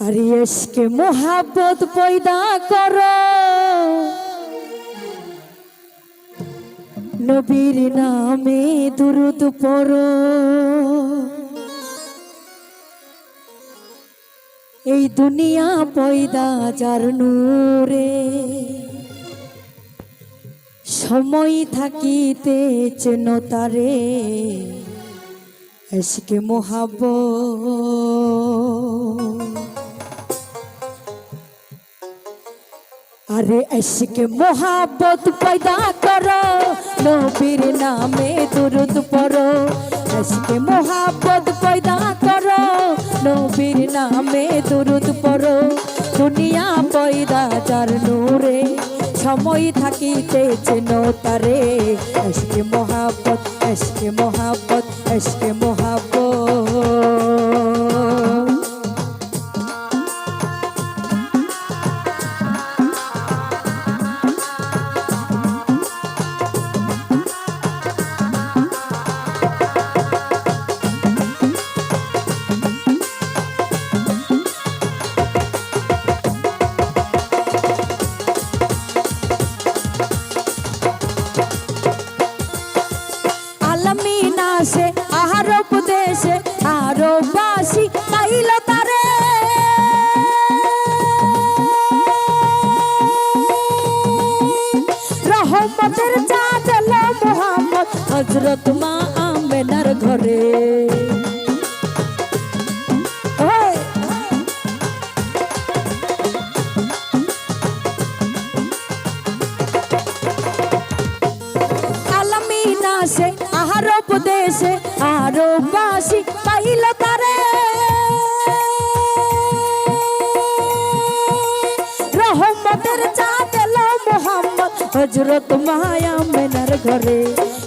আর SK মোহাব্বত পয়দা কর। নবীর নামে দুরুদ পড়ো। এই দুনিয়া পয়দা যার নূরে। সময় থাকিতে চেন তারে। এসকে মোহাব আরে এসকে মোহাব্বত পয়দা করো, নবীর নামে দুরুদ পড়ো। এসকে মোহাব্বত পয়দা করো, নবীর নামে দুরুদ পড়ো। দুনিয়া পয়দা যার নূরে, সময় থাকিতে চেন তারে। এসকে মোহাব্বত এসকে মোহাব্বত এসকে মোহাব্বত। হজরত মা আমেনার ঘরে। ওই! আলামিন আসে আরও বাসি পাইল তারে। রহমতের চাঁদ মোহাম্মদ হজরত মায়া মেনার ঘরে।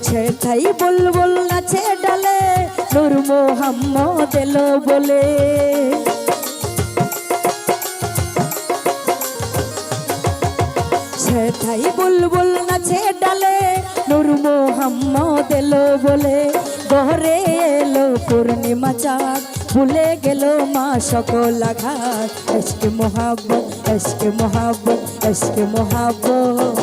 সে তাই বুলবুল নাচে ডালে নূর মোহাম্মদ এলো বলে। সেথাই বুলবুল নাচে ডালে নূর মোহাম্মদ এলো বলে। গহরে এলো পূর্ণিমা চাঁদ, ভুলে গেল মা সকল আঘাত। এসকে মোহাব্বত এসকে মোহাব্বত এসকে মোহাব্বত।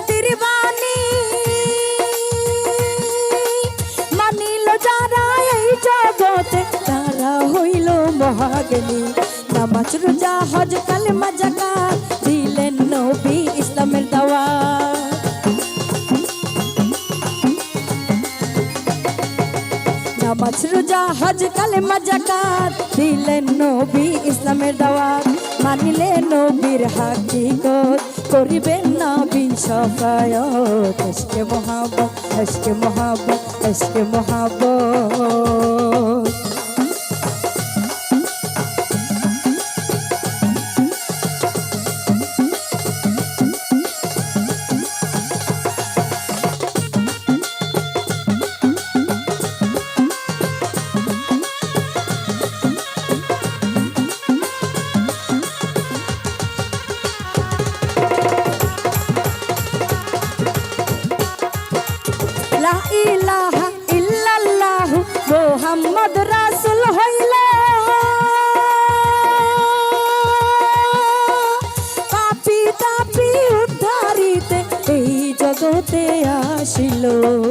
মহাজ্ঞানী নামাজ রোজা হজ কালেমা জাকাত দিলেন নবী ইসলামের দাওয়া নামাজ রোজা হজ কালেমা জাকাত দিলেন নবী ইসলামের দাওয়াত মানিলে নবীর হাকিকত করিবেন নবী সফায়ত এসকে মহাবত এসকে মহাবত এসকে মহাবত ভালো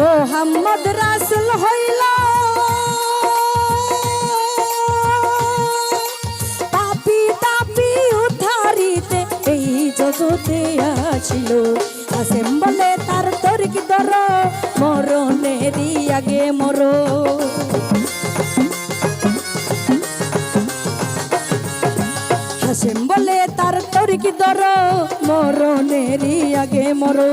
মোহাম্মদ রাসুল হইল। তাপি তাপি উদ্ধারিতে এই জগতে আসিল। আসেম্বলে দর মরণেরই আগে মরো। হাসেম বলে, তার তরিকি দর মরণেরই আগে মরো।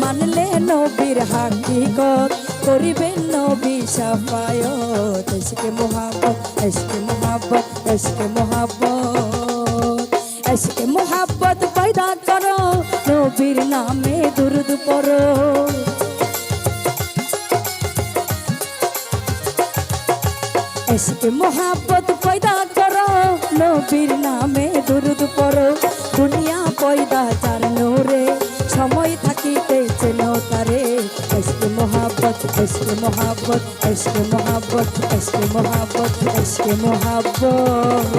মানলে নবীর হাকিকত, করিবে নবী সাফায়ত। এসকে মোহাব্বত এসকে মোহাব্বত এসকে মোহাব্বত। এসকে পয়দা করো নবীর নামে পড়ো এসকে মোহাব্বত পয়দা করো, নবীর নামে দুরুদ পড়ো দুনিয়া পয়দা যার নোরে, সময় থাকিতে চেন তারে। এসকে মোহাব্বত এসকে মোহাব্বত এসকে মোহাব্বত এসকে মোহাব্বত এসকে মোহাব্বত।